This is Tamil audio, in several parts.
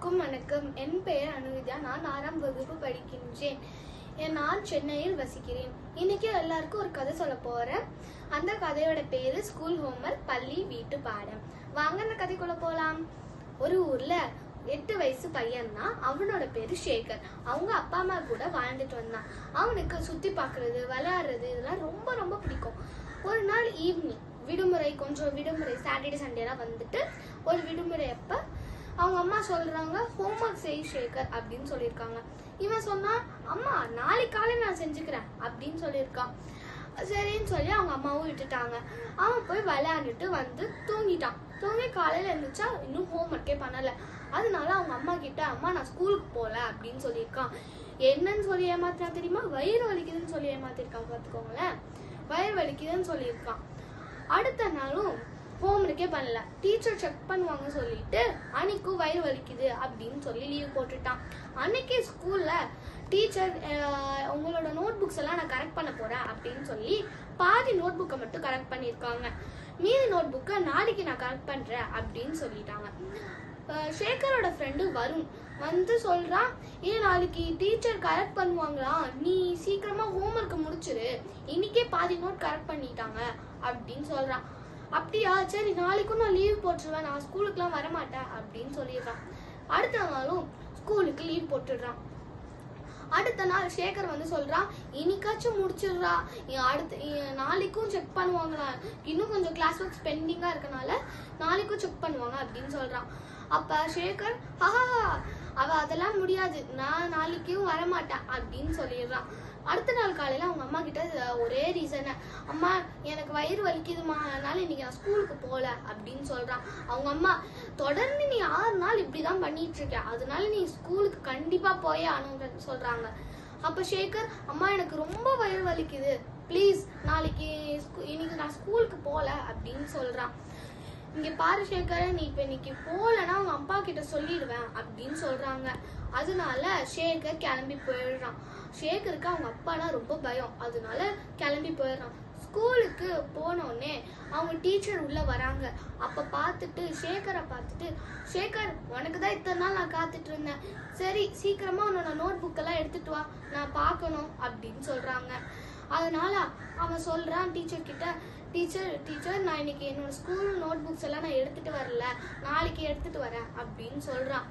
அனைவருக்கும் வணக்கம். என் பெயர் அனுவிதா. நான் ஆறாம் வகுப்பு படிக்கின்றேன். என் நான் சென்னையில் வசிக்கிறேன். இன்னைக்கு எல்லாருக்கும் ஒரு கதை சொல்ல போறேன். அந்த கதையோட பேரு ஸ்கூல் ஹோம்ஒர்க் பள்ளி வீட்டு பாடம். வாங்க அந்த கதைக்குள்ள போலாம். ஒரு ஊர்ல எட்டு வயசு பையன் தான் அவனோட பேரு சேகர். அவங்க அப்பா அம்மா கூட வாழ்ந்துட்டு வந்தான். அவனுக்கு சுத்தி பாக்குறது விளையாடுறது இதெல்லாம் ரொம்ப ரொம்ப பிடிக்கும். ஒரு நாள் ஈவினிங் விடுமுறை கொஞ்சம் விடுமுறை சாட்டர்டே சண்டேலாம் வந்துட்டு ஒரு விடுமுறை அப்ப அவங்க அம்மா சொல்றாங்க ஹோம்ஒர்க் செய் சேகர் அப்படின்னு சொல்லியிருக்காங்க. இவன் சொன்னா அம்மா நாளைக்கு காலை நான் செஞ்சுக்கிறேன் அப்படின்னு சொல்லியிருக்கான். சரின்னு சொல்லி அவங்க அம்மாவும் விட்டுட்டாங்க. அவன் போய் விளையாண்டுட்டு வந்து தூங்கிட்டான். தூங்கி காலையில எழுந்துச்சா இன்னும் ஹோம்ஒர்க்கே பண்ணல. அதனால அவங்க அம்மா கிட்ட அம்மா நான் ஸ்கூலுக்கு போகல அப்படின்னு சொல்லியிருக்கான். என்னன்னு சொல்லி ஏமாத்தினா தெரியுமா? வயிறு வலிக்குதுன்னு சொல்லி ஏமாத்திருக்கான் பார்த்துக்கோங்களேன் வயிறு வலிக்குதுன்னு சொல்லியிருக்கான். அடுத்த நாளும் ஹோம்ஒர்க்கே பண்ணல. டீச்சர் செக் பண்ணுவாங்க சொல்லிட்டு அன்னைக்கும் வயிறு வலிக்குது அப்படின்னு சொல்லி லீவ் போட்டுட்டான். அன்னைக்கே ஸ்கூல்ல டீச்சர் உங்களோட நோட் புக்ஸ் எல்லாம் நான் கரெக்ட் பண்ண போறேன் அப்படின்னு சொல்லி பாதி நோட் புக்கை மட்டும் கரெக்ட் பண்ணியிருக்காங்க. மீதி நோட் புக்கை நாளைக்கு நான் கரெக்ட் பண்றேன் அப்படின்னு சொல்லிட்டாங்க. அஹ் சேகரோட ஃப்ரெண்டு வருண் வந்து சொல்கிறான் ஏன் நாளைக்கு டீச்சர் கரெக்ட் பண்ணுவாங்களா? நீ சீக்கிரமாக ஹோம்ஒர்க்கை முடிச்சிரு. இன்னைக்கே பாதி நோட் கரெக்ட் பண்ணிட்டாங்க அப்படின்னு சொல்கிறான் அப்படியா? சரி நாளைக்கும் நான் லீவ் போட்டுருவேன். நான் ஸ்கூலுக்குலாம் வரமாட்டேன் அப்படின்னு சொல்லிடுறான். அடுத்த நாளும் ஸ்கூலுக்கு லீவ் போட்டுடுறான். அடுத்த நாள் சேகர் வந்து சொல்றான் இன்னைக்காச்சும் முடிச்சிடுறா. அடுத்த நாளைக்கும் செக் பண்ணுவாங்களா இன்னும் கொஞ்சம் கிளாஸ் ஒர்க் பெண்டிங்கா இருக்கனால நாளைக்கும் செக் பண்ணுவாங்க அப்படின்னு சொல்றான். அப்ப சேகர் ஹஹா அவ அதெல்லாம் முடியாது. நான் நாளைக்கும் வரமாட்டேன் அப்படின்னு சொல்லிடுறான். அடுத்த நாள் காலையில அவங்க அம்மா கிட்ட ஒரே ரீசன் அம்மா எனக்கு வயிறு வலிக்குதுமா அதனால இன்னைக்கு நான் ஸ்கூலுக்கு போகல அப்படின்னு சொல்றான். அவங்க அம்மா தொடர்ந்து நீ ஆறு நாள் இப்படிதான் பண்ணிட்டு இருக்க அதனால நீ ஸ்கூலுக்கு கண்டிப்பா போயே ஆகணும்னு சொல்றாங்க. அப்ப சேகர் அம்மா எனக்கு ரொம்ப வயிறு வலிக்குது. ப்ளீஸ் நாளைக்கு ஸ்கூ- இன்னைக்கு நான் ஸ்கூலுக்கு போகல அப்படின்னு சொல்றான். இங்க பாரு சேகர் நீ இப்ப இன்னைக்கு போகலன்னா உங்க அப்பா கிட்ட சொல்லிடுவேன் அப்படின்னு சொல்றாங்க. அதனால ஷேகர் கிளம்பி போயிடுறான். ஷேகருக்கு அவங்க அப்பானா ரொம்ப பயம். அதனால கிளம்பி போயிடுறான். ஸ்கூலுக்கு போனோடனே அவங்க டீச்சர் உள்ள வராங்க. அப்ப பார்த்துட்டு சேகரை பார்த்துட்டு சேகர் உனக்கு தான் இத்தனை நாள் நான் காத்துட்டு இருந்தேன். சரி சீக்கிரமா உன்னோட நோட் புக்கெல்லாம் எடுத்துட்டு வா. நான் பார்க்கணும் அப்படின்னு சொல்றாங்க. அதனால அவன் சொல்றான் டீச்சர் கிட்ட டீச்சர் டீச்சர் நான் இன்னைக்கு என்னோட ஸ்கூல் நோட் புக்ஸ் எல்லாம் நான் எடுத்துட்டு வரல. நாளைக்கு எடுத்துட்டு வரேன். அப்படின்னு சொல்றான்.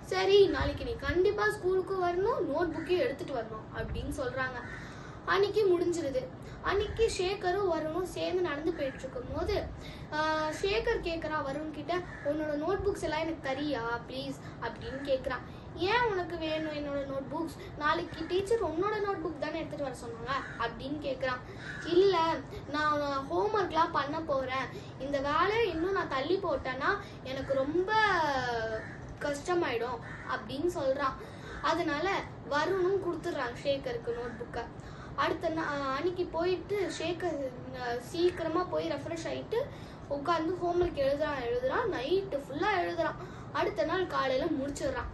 சரி நாளைக்கு நீ கண்டிப்பா ஸ்கூலுக்கு வரணும் நோட் புக்கையும் எடுத்துட்டு வரணும். அப்படின்னு சொல்றாங்க. அன்னைக்கு முடிஞ்சிருது. அன்னைக்கு ஷேகரும் வருணும் சேர்ந்து நடந்து போயிட்டு இருக்கும் போது ஆஹ், ஷேகர் வருண் கிட்ட உன்னோட நோட் புக்ஸ் எல்லாம் எனக்கு தரியா ப்ளீஸ் அப்படின்னு கேட்குறான் ஏன் உனக்கு வேணும் என்னோட நோட் புக்ஸ் நாளைக்கு டீச்சர் உன்னோட நோட் புக் தானே எடுத்துட்டு வர சொன்னாங்க அப்படின்னு கேட்குறான் இல்லை நான் ஹோம்ஒர்க்லாம் பண்ண போறேன். இந்த வேலையை இன்னும் நான் தள்ளி போட்டேன்னா எனக்கு ரொம்ப கஷ்டமாயிடும் அப்படின்னு சொல்றான். அதனால வருணும் கொடுத்துட்றாங்க ஷேகருக்கு நோட் புக்கை அடுத்த அன்னைக்கு போயிட்டு ஷேக்க சீக்கிரமாக சீக்கிரமா போய் ரெஃப்ரெஷ் ஆயிட்டு உட்காந்து ஹோம்ஒர்க் எழுதுறான். எழுதுறான் நைட்டு ஃபுல்லா எழுதுறான். அடுத்த நாள் காலையில முடிச்சிடுறான்.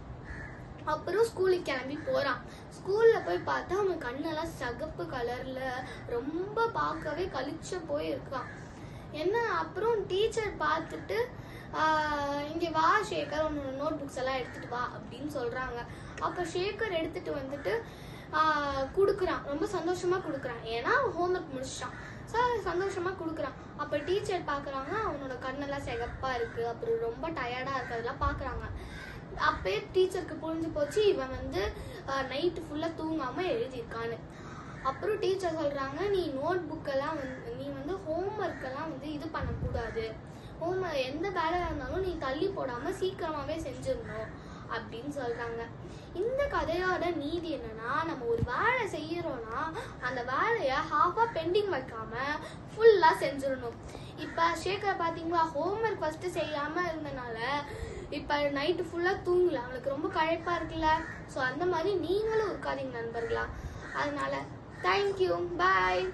அப்புறம் ஸ்கூலுக்கு கிளம்பி போறான். ஸ்கூல்ல போய் பார்த்தா அவன் கண்ணெல்லாம் சகப்பு கலர்ல ரொம்ப பார்க்கவே கழிச்ச போயிருக்கான். என்ன அப்புறம் டீச்சர் பார்த்துட்டு இங்கே வா ஷேகர் உன்னோட நோட் புக்ஸ் எல்லாம் எடுத்துட்டு வா அப்படின்னு சொல்றாங்க. அப்போ ஷேகர் எடுத்துட்டு வந்துட்டு கொடுக்குறான். ரொம்ப சந்தோஷமா கொடுக்குறான். ஏன்னா ஹோம்ஒர்க் முடிச்சிட்டான். ஸோ சந்தோஷமா கொடுக்குறான். அப்போ டீச்சர் பார்க்குறாங்க அவனோட கண்ணெல்லாம் சிகப்பா இருக்கு. அப்புறம் ரொம்ப டயர்டா இருக்கு அதெல்லாம் பாக்குறாங்க. அப்பயே டீச்சருக்கு புரிஞ்சு போச்சு இவன் வந்து நைட்டு ஃபுல்லா தூங்காம எழுதியிருக்கான்னு. அப்புறம் டீச்சர் சொல்றாங்க நீ நோட் புக்கெல்லாம் வந்து நீ வந்து ஹோம்ஒர்க் எல்லாம் வந்து இது பண்ணக்கூடாது. ஹோம் எந்த வேலையா இருந்தாலும் நீ தள்ளி போடாம சீக்கிரமாவே செஞ்சிடணும். அப்படின்னு சொல்றாங்க. இந்த கதையோட நீதி என்னன்னா நம்ம ஒரு வேலை செய்யறோம்னா அந்த வேலையை ஹாஃபா பெண்டிங் வைக்காம ஃபுல்லா செஞ்சிடணும். இப்ப சேகர் பாத்தீங்களா ஹோம்ஒர்க் ஃபர்ஸ்ட் செய்யாம இருந்தனால இப்ப நைட்டு ஃபுல்லா தூங்கல. அவனுக்கு ரொம்ப களைப்பா இருக்குல்ல. ஸோ அந்த மாதிரி நீங்களும் இருக்காதீங்க நண்பர்களா. அதனால தேங்க்யூ பாய்